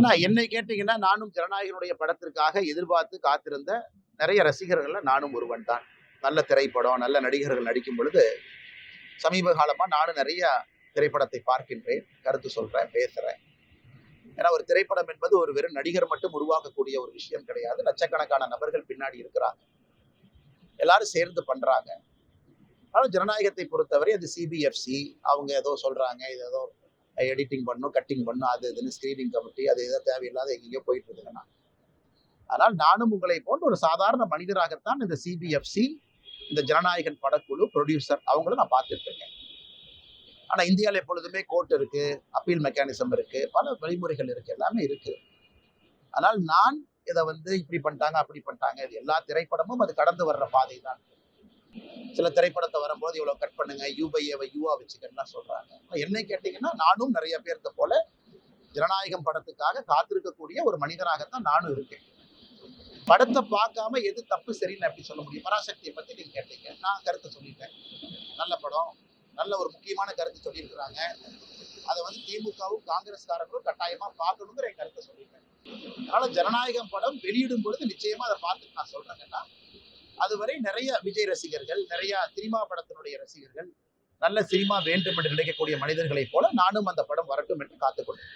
ஆனா என்னை கேட்டீங்கன்னா நானும் ஜனநாயகனுடைய படத்திற்காக எதிர்பார்த்து காத்திருந்த நிறைய ரசிகர்கள்ல நானும் ஒருவன் தான். நல்ல திரைப்படம் நல்ல நடிகர்கள் நடிக்கும் பொழுது சமீப காலமா நானும் நிறைய திரைப்படத்தை பார்க்கின்றேன். கருத்து சொல்றேன் பேசுறேன். ஏன்னா ஒரு திரைப்படம் என்பது ஒரு வெறும் நடிகர் மட்டும் உருவாக்கக்கூடிய ஒரு விஷயம் கிடையாது. லட்சக்கணக்கான நபர்கள் பின்னாடி இருக்கிறாங்க. எல்லாரும் சேர்ந்து பண்றாங்க. ஆனால் ஜனநாயகத்தை பொறுத்தவரை அது சிபிஎஃப்சி அவங்க ஏதோ சொல்றாங்க இது ஏதோ எடிட்டிங் பண்ணும் கட்டிங் பண்ணும் அது இதுன்னு ஸ்கிரீனிங் கமிட்டி அது ஏதோ தேவையில்லாத எங்கேயோ போயிட்டு இருக்குதுன்னா ஆனால் நானும் உங்களை போன்ற ஒரு சாதாரண மனிதராகத்தான் இந்த சிபிஎஃப்சி இந்த ஜனநாயகன் படக்குழு ப்ரொடியூசர் அவங்கள நான் பார்த்துட்ருக்கேன். ஆனால் இந்தியாவில் எப்பொழுதுமே கோர்ட் இருக்கு அப்பீல் மெக்கானிசம் இருக்குது பல வழிமுறைகள் இருக்குது எல்லாமே இருக்குது ஆனால் நான் இதை வந்து இப்படி பண்ணிட்டாங்க அப்படி பண்ணிட்டாங்க இது எல்லா திரைப்படமும் அது கடந்து வர்ற பாதை தான் சில திரைப்படத்தை வரும்போது இவ்வளோ கட் பண்ணுங்க யூ யூவா வச்சுக்கன்னு சொல்றாங்க. என்ன என்னை கேட்டீங்கன்னா நானும் நிறைய பேர்த்த போல ஜனநாயகம் படத்துக்காக காத்திருக்கக்கூடிய ஒரு மனிதராகத்தான் நானும் இருக்கேன். படத்தை பார்க்காம எது தப்பு சரின்னு அப்படி சொல்ல முடியும். பராசக்தியை பத்தி நீங்க கேட்டீங்க. நான் கருத்தை சொல்லிட்டேன். நல்ல படம் நல்ல ஒரு முக்கியமான கருத்து சொல்லியிருக்கிறாங்க. அதை வந்து திமுகவும் காங்கிரஸ்காரர்களும் கட்டாயமா பார்க்கணுங்கிற என் கருத்தை சொல்லிட்டேன். அதனால ஜனநாயகம் படம் வெளியிடும் பொழுது நிச்சயமா அதை பார்த்துட்டு நான் சொல்கிறேங்கன்னா அதுவரை நிறைய விஜய் ரசிகர்கள் நிறைய சினிமா படத்தினுடைய ரசிகர்கள் நல்ல சினிமா வேண்டும் என்று நினைக்கக்கூடிய மனிதர்களைப் போல நானும் அந்த படம் வரட்டும் என்று காத்துக்கொண்டேன்